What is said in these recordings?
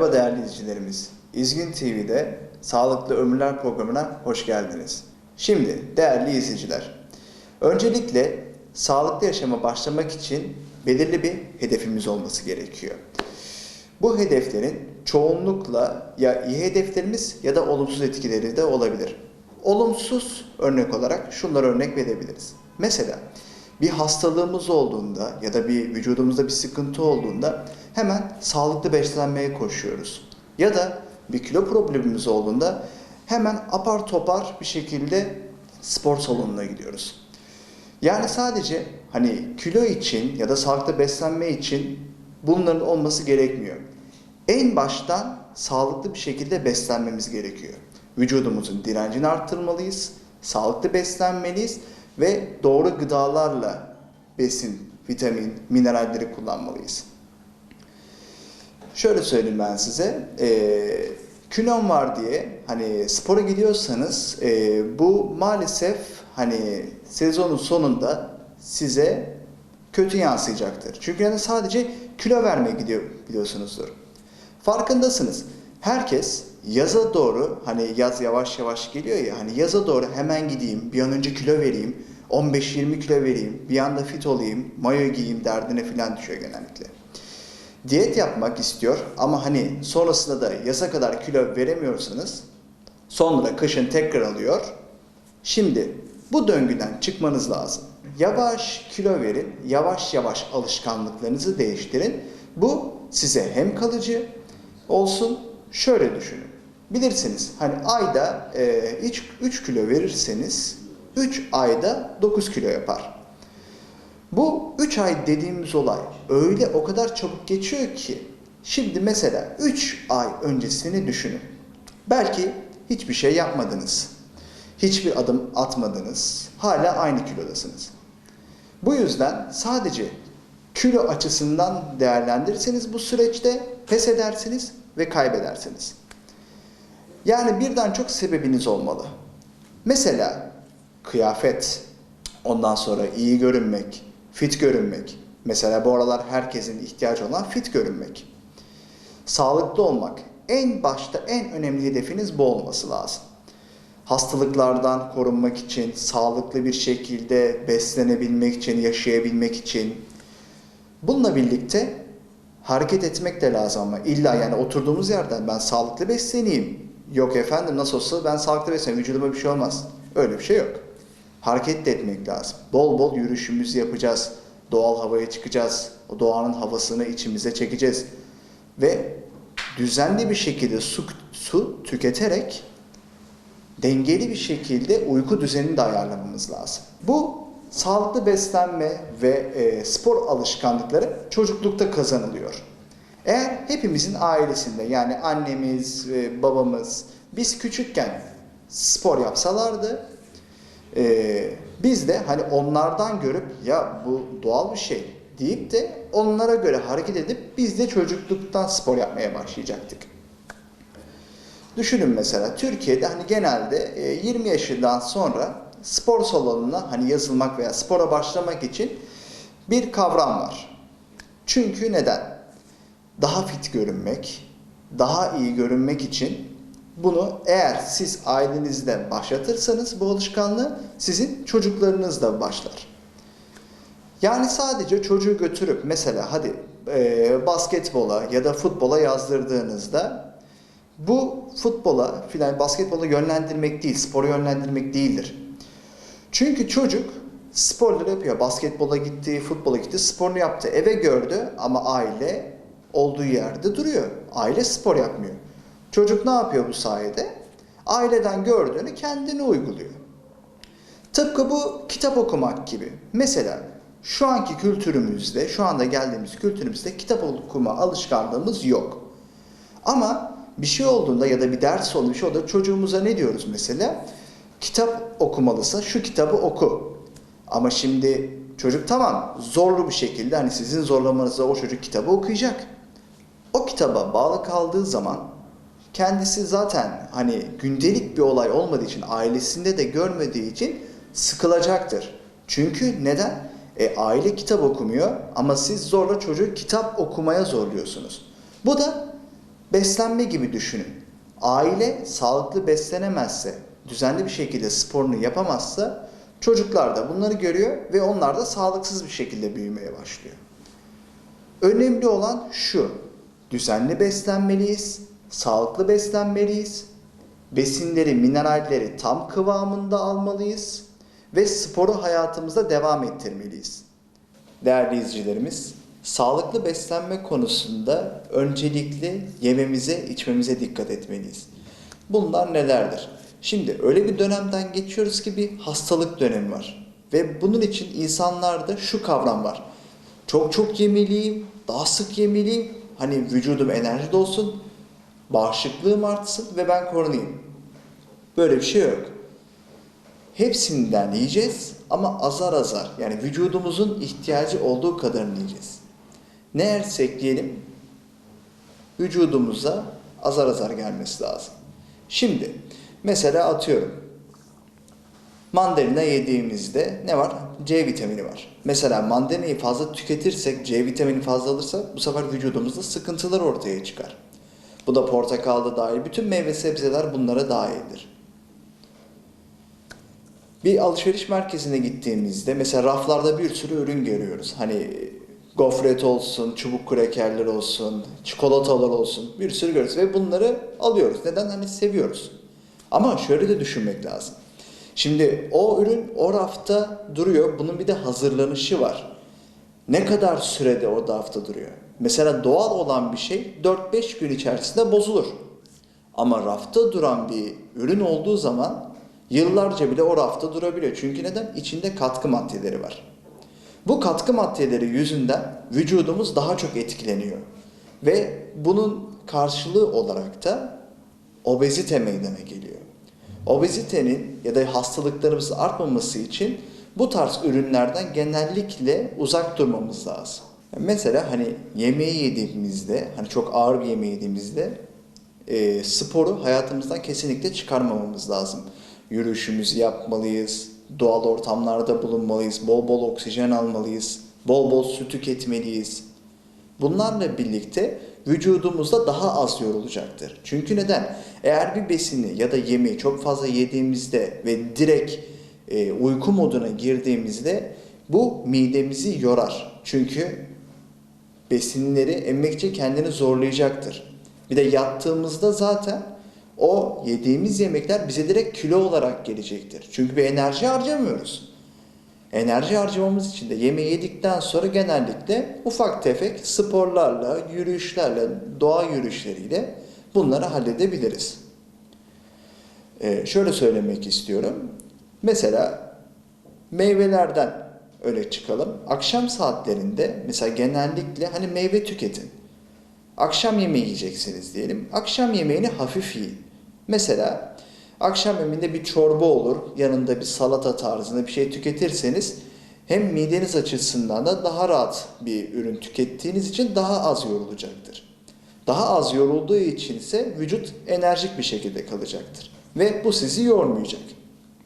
Merhaba değerli izleyicilerimiz. İzgin TV'de Sağlıklı Ömürler programına hoş geldiniz. Şimdi değerli izleyiciler, öncelikle sağlıklı yaşama başlamak için belirli bir hedefimiz olması gerekiyor. Bu hedeflerin çoğunlukla ya iyi hedeflerimiz ya da olumsuz etkileri de olabilir. Olumsuz örnek olarak şunları örnek verebiliriz. Mesela bir hastalığımız olduğunda ya da bir vücudumuzda bir sıkıntı olduğunda hemen sağlıklı beslenmeye koşuyoruz. Ya da bir kilo problemimiz olduğunda hemen apar topar bir şekilde spor salonuna gidiyoruz. Yani sadece hani kilo için ya da sağlıklı beslenme için bunların olması gerekmiyor. En baştan sağlıklı bir şekilde beslenmemiz gerekiyor. Vücudumuzun direncini arttırmalıyız, sağlıklı beslenmeliyiz ve doğru gıdalarla besin, vitamin, mineralleri kullanmalıyız. Şöyle söyleyeyim ben size. E, kilon var diye hani spora gidiyorsanız e, bu maalesef hani sezonun sonunda size kötü yansıyacaktır. Çünkü yani sadece kilo vermeye gidiyor biliyorsunuzdur. Farkındasınız. Herkes yaza doğru hani yaz yavaş yavaş geliyor ya hani yaza doğru hemen gideyim bir an önce kilo vereyim 15-20 kilo vereyim bir anda fit olayım mayo giyeyim derdine falan düşüyor genellikle. Diyet yapmak istiyor ama hani sonrasında da yaza kadar kilo veremiyorsanız sonra kışın tekrar alıyor. Şimdi bu döngüden çıkmanız lazım. Yavaş kilo verin, yavaş yavaş alışkanlıklarınızı değiştirin. Bu size hem kalıcı olsun, şöyle düşünün. Bilirsiniz hani ayda e, 3, 3 kilo verirseniz 3 ayda 9 kilo yapar. Bu 3 ay dediğimiz olay öyle o kadar çabuk geçiyor ki şimdi mesela 3 ay öncesini düşünün. Belki hiçbir şey yapmadınız. Hiçbir adım atmadınız. Hala aynı kilodasınız. Bu yüzden sadece kilo açısından değerlendirirseniz bu süreçte pes edersiniz ve kaybedersiniz. Yani birden çok sebebiniz olmalı. Mesela kıyafet, ondan sonra iyi görünmek, fit görünmek. Mesela bu aralar herkesin ihtiyacı olan fit görünmek. Sağlıklı olmak. En başta en önemli hedefiniz bu olması lazım. Hastalıklardan korunmak için, sağlıklı bir şekilde beslenebilmek için, yaşayabilmek için. Bununla birlikte hareket etmek de lazım ama illa yani oturduğumuz yerden ben sağlıklı besleneyim. Yok efendim nasıl olsa ben sağlıklı besleneyim, vücuduma bir şey olmaz. Öyle bir şey yok. Hareket etmek lazım. Bol bol yürüyüşümüzü yapacağız. Doğal havaya çıkacağız. O doğanın havasını içimize çekeceğiz. Ve düzenli bir şekilde su, su tüketerek dengeli bir şekilde uyku düzenini de ayarlamamız lazım. Bu sağlıklı beslenme ve e, spor alışkanlıkları çocuklukta kazanılıyor. Eğer hepimizin ailesinde yani annemiz, e, babamız biz küçükken spor yapsalardı e, biz de hani onlardan görüp ya bu doğal bir şey deyip de onlara göre hareket edip biz de çocukluktan spor yapmaya başlayacaktık. Düşünün mesela Türkiye'de hani genelde 20 yaşından sonra spor salonuna hani yazılmak veya spora başlamak için bir kavram var. Çünkü neden? Daha fit görünmek, daha iyi görünmek için bunu eğer siz ailenizde başlatırsanız bu alışkanlığı sizin çocuklarınız da başlar. Yani sadece çocuğu götürüp mesela hadi e, basketbola ya da futbola yazdırdığınızda bu futbola filan basketbola yönlendirmek değil, spora yönlendirmek değildir. Çünkü çocuk sporları yapıyor. Basketbola gitti, futbola gitti, sporunu yaptı. Eve gördü ama aile olduğu yerde duruyor. Aile spor yapmıyor. Çocuk ne yapıyor bu sayede? Aileden gördüğünü kendine uyguluyor. Tıpkı bu kitap okumak gibi. Mesela şu anki kültürümüzde, şu anda geldiğimiz kültürümüzde kitap okuma alışkanlığımız yok. Ama bir şey olduğunda ya da bir ders olduğunda bir şey olduğunda çocuğumuza ne diyoruz mesela? Kitap okumalıysa şu kitabı oku. Ama şimdi çocuk tamam zorlu bir şekilde hani sizin zorlamanızla o çocuk kitabı okuyacak. O kitaba bağlı kaldığı zaman kendisi zaten hani gündelik bir olay olmadığı için ailesinde de görmediği için sıkılacaktır. Çünkü neden? E, aile kitap okumuyor ama siz zorla çocuğu kitap okumaya zorluyorsunuz. Bu da Beslenme gibi düşünün. Aile sağlıklı beslenemezse, düzenli bir şekilde sporunu yapamazsa çocuklar da bunları görüyor ve onlar da sağlıksız bir şekilde büyümeye başlıyor. Önemli olan şu. Düzenli beslenmeliyiz, sağlıklı beslenmeliyiz. Besinleri, mineralleri tam kıvamında almalıyız ve sporu hayatımızda devam ettirmeliyiz. Değerli izleyicilerimiz, sağlıklı beslenme konusunda öncelikle yememize, içmemize dikkat etmeliyiz. Bunlar nelerdir? Şimdi öyle bir dönemden geçiyoruz ki bir hastalık dönemi var. Ve bunun için insanlarda şu kavram var. Çok çok yemeliyim, daha sık yemeliyim. Hani vücudum enerji dolsun, bağışıklığım artsın ve ben korunayım. Böyle bir şey yok. Hepsinden yiyeceğiz ama azar azar. Yani vücudumuzun ihtiyacı olduğu kadarını yiyeceğiz. Ne yersek yiyelim vücudumuza azar azar gelmesi lazım. Şimdi mesela atıyorum mandalina yediğimizde ne var? C vitamini var. Mesela mandalinayı fazla tüketirsek, C vitamini fazla alırsak bu sefer vücudumuzda sıkıntılar ortaya çıkar. Bu da portakalda dahil. Bütün meyve sebzeler bunlara dahildir. Bir alışveriş merkezine gittiğimizde mesela raflarda bir sürü ürün görüyoruz. Hani gofret olsun, çubuk krekerler olsun, çikolatalar olsun bir sürü görüyoruz ve bunları alıyoruz. Neden? Hani seviyoruz. Ama şöyle de düşünmek lazım. Şimdi o ürün o rafta duruyor. Bunun bir de hazırlanışı var. Ne kadar sürede o rafta duruyor? Mesela doğal olan bir şey 4-5 gün içerisinde bozulur. Ama rafta duran bir ürün olduğu zaman yıllarca bile o rafta durabiliyor. Çünkü neden? İçinde katkı maddeleri var. Bu katkı maddeleri yüzünden vücudumuz daha çok etkileniyor. Ve bunun karşılığı olarak da obezite meydana geliyor. Obezitenin ya da hastalıklarımızın artmaması için bu tarz ürünlerden genellikle uzak durmamız lazım. Mesela hani yemeği yediğimizde, hani çok ağır bir yemeği yediğimizde e, sporu hayatımızdan kesinlikle çıkarmamamız lazım. Yürüyüşümüzü yapmalıyız, doğal ortamlarda bulunmalıyız, bol bol oksijen almalıyız, bol bol su tüketmeliyiz. Bunlarla birlikte vücudumuzda daha az yorulacaktır. Çünkü neden? Eğer bir besini ya da yemeği çok fazla yediğimizde ve direkt e, uyku moduna girdiğimizde bu midemizi yorar. Çünkü besinleri emmekçe kendini zorlayacaktır. Bir de yattığımızda zaten o yediğimiz yemekler bize direkt kilo olarak gelecektir. Çünkü bir enerji harcamıyoruz. Enerji harcamamız için de yemeği yedikten sonra genellikle ufak tefek sporlarla, yürüyüşlerle, doğa yürüyüşleriyle bunları halledebiliriz. Ee, şöyle söylemek istiyorum. Mesela meyvelerden öyle çıkalım. Akşam saatlerinde mesela genellikle hani meyve tüketin. Akşam yemeği yiyeceksiniz diyelim. Akşam yemeğini hafif yiyin. Mesela akşam yemeğinde bir çorba olur, yanında bir salata tarzında bir şey tüketirseniz hem mideniz açısından da daha rahat bir ürün tükettiğiniz için daha az yorulacaktır. Daha az yorulduğu için ise vücut enerjik bir şekilde kalacaktır. Ve bu sizi yormayacak.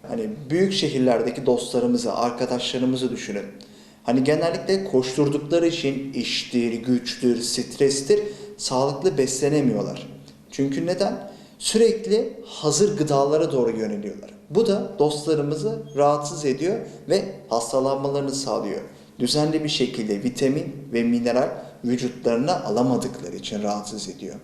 Hani büyük şehirlerdeki dostlarımızı, arkadaşlarımızı düşünün. Hani genellikle koşturdukları için iştir, güçtür, strestir, sağlıklı beslenemiyorlar. Çünkü neden? Sürekli hazır gıdalara doğru yöneliyorlar. Bu da dostlarımızı rahatsız ediyor ve hastalanmalarını sağlıyor. Düzenli bir şekilde vitamin ve mineral vücutlarına alamadıkları için rahatsız ediyor.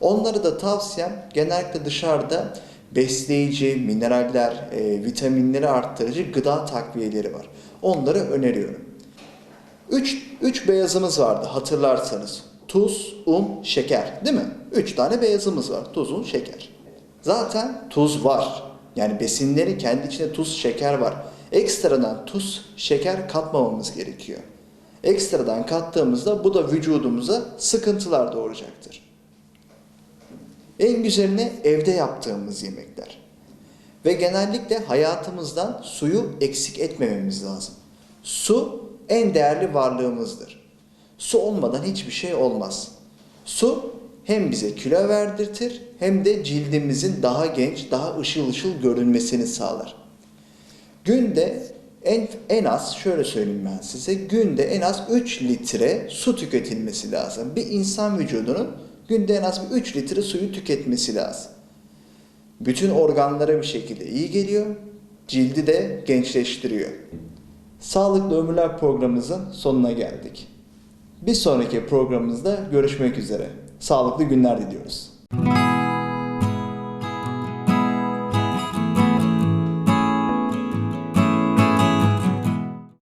Onları da tavsiyem genellikle dışarıda besleyici, mineraller, e, vitaminleri arttırıcı gıda takviyeleri var. Onları öneriyorum. Üç, üç beyazımız vardı hatırlarsanız. Tuz, un, şeker değil mi? Üç tane beyazımız var. Tuz, un, şeker. Zaten tuz var. Yani besinleri kendi içinde tuz, şeker var. Ekstradan tuz, şeker katmamamız gerekiyor. Ekstradan kattığımızda bu da vücudumuza sıkıntılar doğuracaktır. En güzeline evde yaptığımız yemekler. Ve genellikle hayatımızdan suyu eksik etmememiz lazım. Su en değerli varlığımızdır. Su olmadan hiçbir şey olmaz. Su hem bize kilo verdirtir hem de cildimizin daha genç, daha ışıl ışıl görünmesini sağlar. Günde en, en az şöyle söyleyeyim ben size günde en az 3 litre su tüketilmesi lazım. Bir insan vücudunun Günde en az bir 3 litre suyu tüketmesi lazım. Bütün organlara bir şekilde iyi geliyor. Cildi de gençleştiriyor. Sağlıklı Ömürler programımızın sonuna geldik. Bir sonraki programımızda görüşmek üzere. Sağlıklı günler diliyoruz.